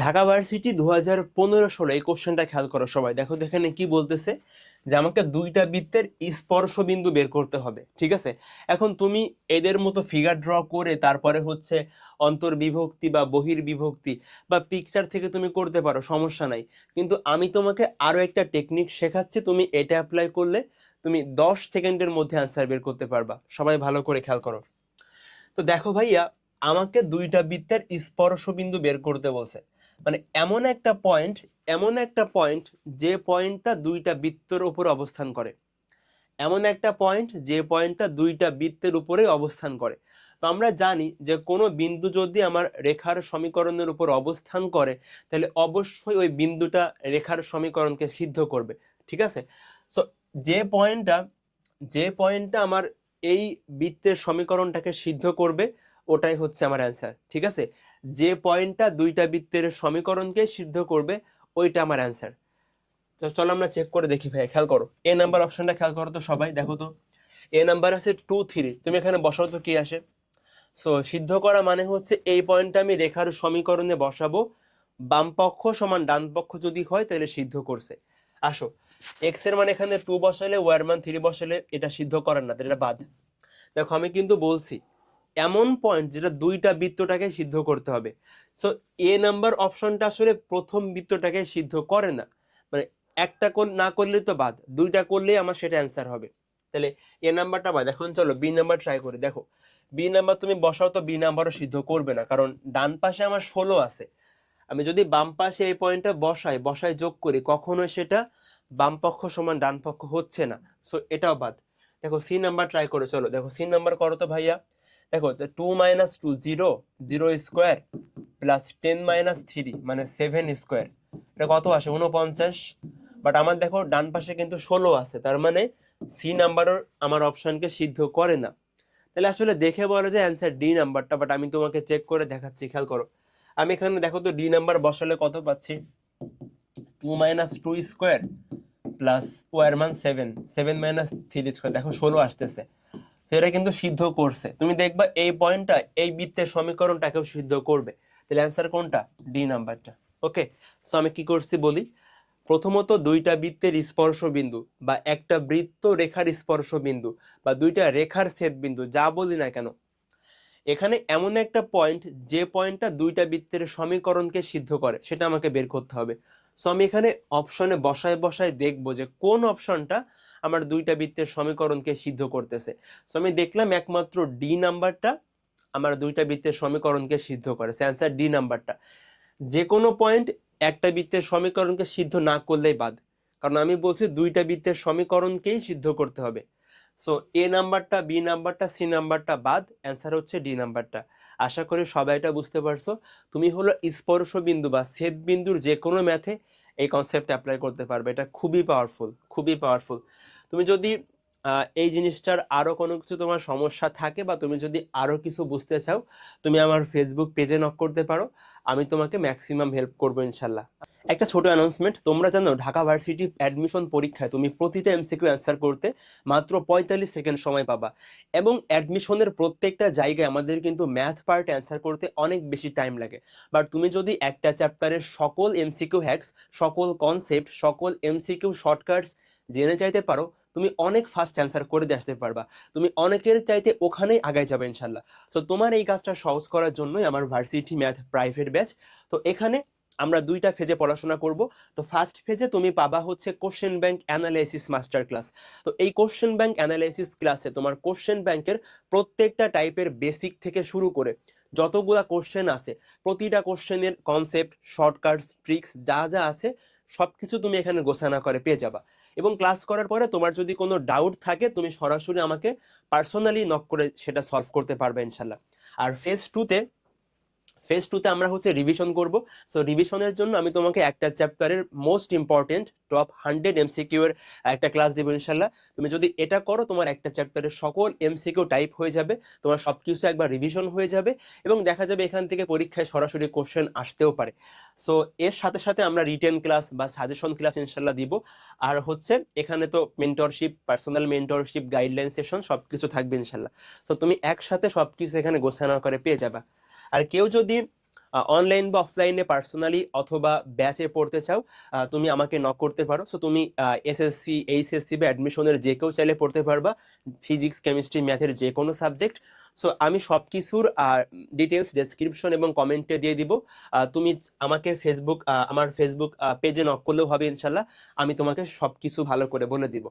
Dhaka varsity দু হাজার পনেরো ষোলো এই কোশ্চেনটা খেয়াল করো সবাই। দেখো এখানে কি বলতেছে যে আমাকে দুইটা বৃত্তের স্পর্শ বিন্দু বের করতে হবে, ঠিক আছে? এখন তুমি এদের মতো ফিগার ড্র করে তারপরে হচ্ছে অন্তর্বিভক্তি বা বহির্বিভক্তি বা পিকচার থেকে তুমি করতে পারো, সমস্যা নাই। কিন্তু আমি তোমাকে আরও একটা টেকনিক শেখাচ্ছি, তুমি এটা অ্যাপ্লাই করলে তুমি দশ সেকেন্ডের মধ্যে অ্যান্সার বের করতে পারবা। সবাই ভালো করে খেয়াল করো। তো দেখো ভাইয়া, আমাকে দুইটা বৃত্তের স্পর্শ বিন্দু বের করতে বলছে। মানে এমন একটা পয়েন্ট এমন একটা পয়েন্ট যে পয়েন্টটা দুইটা বৃত্তের উপর অবস্থান করে। এমন একটা পয়েন্ট যে পয়েন্টটা দুইটা বৃত্তের উপরে অবস্থান করে। তো আমরা জানি যে কোনো বিন্দু যদি আমার রেখার সমীকরণের উপর অবস্থান করে, তাহলে অবশ্যই ওই বিন্দুটা রেখার সমীকরণকে সিদ্ধ করবে। ঠিক আছে? সো যে পয়েন্টটা যে পয়েন্টটা আমার এই বৃত্তের সমীকরণটাকে সিদ্ধ করবে, ওটাই হচ্ছে আমার অ্যান্সার ঠিক আছে? যে পয়েন্টটা দুইটা বৃত্তের সমীকরণকে সিদ্ধ করবে, ওইটা আমার অ্যান্সার তো চলো আমরা চেক করে দেখি ভাই খেয়াল করো। এ নাম্বার অপশনটা খেয়াল করো তো সবাই, দেখো তো। এ নাম্বার আছে টু থ্রি তুমি এখানে বসাও তো কি আসে? সো সিদ্ধ করা মানে হচ্ছে এই পয়েন্টটা আমি রেখার সমীকরণে বসাবো। বাম পক্ষ সমান ডান পক্ষ যদি হয়, তাহলে সিদ্ধ করছে। আসো। এক্সের মানে এখানে টু বসালে ওয়ার মান থ্রি বসালে এটা সিদ্ধ করার না এটা বাদ। দেখো, আমি কিন্তু বলছি এমন পয়েন্ট যেটা দুইটা বৃত্তটাকে সিদ্ধ করতে হবে। সো এ নাম্বার অপশনটা আসলে প্রথম বৃত্তটাকে সিদ্ধ করে না। মানে একটা না করলে তো বাদ, দুইটা করলেই আমার সেটা অ্যান্সার হবে। তাহলে এ নাম্বারটা বাদ, এখন চলো বি নাম্বার ট্রাই করি। দেখো বি নাম্বার তুমি বসাও তো বি নাম্বারও সিদ্ধ করবে না, কারণ ডান পাশে আমার ষোলো আছে। আমি যদি বাম পাশে এই পয়েন্টটা বসাই, বসায় যোগ করি, কখনোই সেটা বাম পক্ষ সমান ডান পক্ষ হচ্ছে না। সো এটাও বাদ। দেখো সি নাম্বার ট্রাই করে, চলো। দেখো সি নাম্বার করো তো ভাইয়া। দেখো two minus two zero zero square plus ten minus three মানে সেভেন স্কোয়ার এটা কত আসে? উনপঞ্চাশ বাট আমার দেখো, ডান পাশে কিন্তু ষোলো আছে। তার মানে সি নাম্বারও আমার অপশনকে সিদ্ধ করে না। তাহলে আসলে দেখে বলে যে অ্যান্সার ডি নাম্বারটা বাট আমি তোমাকে চেক করে দেখাচ্ছি, খেয়াল করো। আমি এখানে দেখো তো ডি নাম্বার বসালে কত পাচ্ছি? Two minus two square plus war মান seven seven minus three square দেখো, ষোলো আসতেছে। এটা কিন্তু সিদ্ধ করছে। তুমি দেখবা এই পয়েন্টটা এই বৃত্তের সমীকরণটাকেও সিদ্ধ করবে। তাহলে অ্যান্সার কোনটা? ডি নাম্বারটা। ওকে সো আমি কি করছি বলি? প্রথমত দুইটা বৃত্তের স্পর্শ বিন্দু বা একটা বৃত্ত রেখার স্পর্শ বিন্দু বা দুইটা রেখার ছেদ বিন্দু যা বলি না কেন, এখানে এমন একটা পয়েন্ট যে পয়েন্টটা দুইটা বৃত্তের সমীকরণকে সিদ্ধ করে, সেটা আমাকে বের করতে হবে। সো আমি এখানে অপশনে বসায় বসায় দেখব যে কোন অপশনটা আমার দুইটা বৃত্তের সমীকরণকে সিদ্ধ করতেছে। তো আমি দেখলাম একমাত্র ডি নাম্বারটা আমার দুইটা বৃত্তের সমীকরণকে সিদ্ধ করে অ্যান্সার ডি নাম্বারটা। যে কোনো পয়েন্ট একটা বৃত্তের সমীকরণকে সিদ্ধ না করলেই বাদ। কারণ আমি বলছি দুইটা বৃত্তের সমীকরণকেই সিদ্ধ করতে হবে। সো এ নাম্বারটা বি নাম্বারটা সি নাম্বারটা বাদ। অ্যান্সার হচ্ছে ডি নাম্বারটা। আশা করি সবাই এটা বুঝতে পারছ। তুমি হলো স্পর্শ বিন্দু বা ছেদ বিন্দুর যে কোনো ম্যাথে এই কনসেপ্ট অ্যাপ্লাই করতে পারবে। এটা খুবই পাওয়ারফুল খুবই পাওয়ারফুল তুমি যদি এই জিনিসটার আরও কোনো কিছু তোমার সমস্যা থাকে বা তুমি যদি আরও কিছু বুঝতে চাও, তুমি আমার ফেসবুক পেজে নক করতে পারো। আমি তোমাকে ম্যাক্সিমাম হেল্প করব ইনশাল্লাহ। একটা ছোট অ্যানাউন্সমেন্ট তোমরা জানো ঢাকা ভার্সিটি অ্যাডমিশন পরীক্ষায় তুমি প্রতিটা এমসিকিউ অ্যান্সার করতে মাত্র পঁয়তাল্লিশ সেকেন্ড সময় পাবা। এবং অ্যাডমিশনের প্রত্যেকটা জায়গায় আমাদের কিন্তু ম্যাথ পার্ট অ্যান্সার করতে অনেক বেশি টাইম লাগে। বাট তুমি যদি একটা চ্যাপ্টারের সকল এমসিকিউ হ্যাক্স সকল কনসেপ্ট সকল এমসিকিউ শর্টকাটস জেনে চাইতে পারো তুমি অনেক ফাস্ট অ্যান্সার করে দিয়ে আসতে পারবা। তুমি অনেকের চাইতে ওখানেই আগায় যাবে ইনশাল্লাহ। তো তোমার এই কাজটা সহজ করার জন্যই আমার ভার্সিটি ম্যাথ প্রাইভেট ব্যাচ তো এখানে আমরা দুইটা ফেজে পড়াশোনা করব। তো ফার্স্ট ফেজে তুমি পাবা হচ্ছে question bank analysis master class তো এই কোশ্চেন ব্যাংক অ্যানালাইসিস ক্লাসে তোমার কোশ্চেন ব্যাংকের প্রত্যেকটা টাইপের বেসিক থেকে শুরু করে যতগুলা কোশ্চেন আছে, প্রতিটা কোশ্চেনের কনসেপ্ট শর্টকাটস ট্রিক্স যা যা আছে, সবকিছু তুমি এখানে গোছানা করে পেয়ে যাবা। এবং ক্লাস করার পরে তোমার যদি কোনো ডাউট থাকে, তুমি সরাসরি আমাকে পার্সোনালি নক করে সেটা সলভ করতে পারবে ইনশাল্লাহ। আর ফেজ টুতে ফেজ টুতে আমরা হচ্ছে রিভিশন করব। সো রিভিশনের জন্য আমি তোমাকে একটা চ্যাপ্টারের most important top hundred MCQ এর একটা ক্লাস দেবো ইনশাল্লাহ। তুমি যদি এটা করো, তোমার একটা চ্যাপ্টারের সকল এমসিকিউ টাইপ হয়ে যাবে, তোমার সব কিছু একবার রিভিশন হয়ে যাবে এবং দেখা যাবে এখান থেকে পরীক্ষায় সরাসরি কোশ্চেন আসতেও পারে। সো এর সাথে সাথে আমরা রিটেন ক্লাস বা সাজেশন ক্লাস ইনশাল্লাহ দিব। আর হচ্ছে এখানে তো mentorship personal mentorship guideline session সব কিছু থাকবে ইনশাল্লাহ। তো তুমি একসাথে সব কিছু এখানে গোছানো করে পেয়ে যাবা। আর কেউ যদি অনলাইন বা অফলাইনে পার্সোনালি অথবা ব্যাচে পড়তে চাও তুমি আমাকে নক করতে পারো। সো তুমি এসএসসি এইচএসসি বা অ্যাডমিশনের যে কেউ চাইলে পড়তে পারবা। ফিজিক্স কেমিস্ট্রি ম্যাথের যে কোনো সাবজেক্ট সো আমি সব কিছুর ডিটেলস ডেসক্রিপশন এবং কমেন্টে দিয়ে দিব। তুমি আমাকে ফেসবুক আমার ফেসবুক পেজে নক করলেও হবে ইনশাল্লাহ। আমি তোমাকে সব কিছু ভালো করে বলে দিব।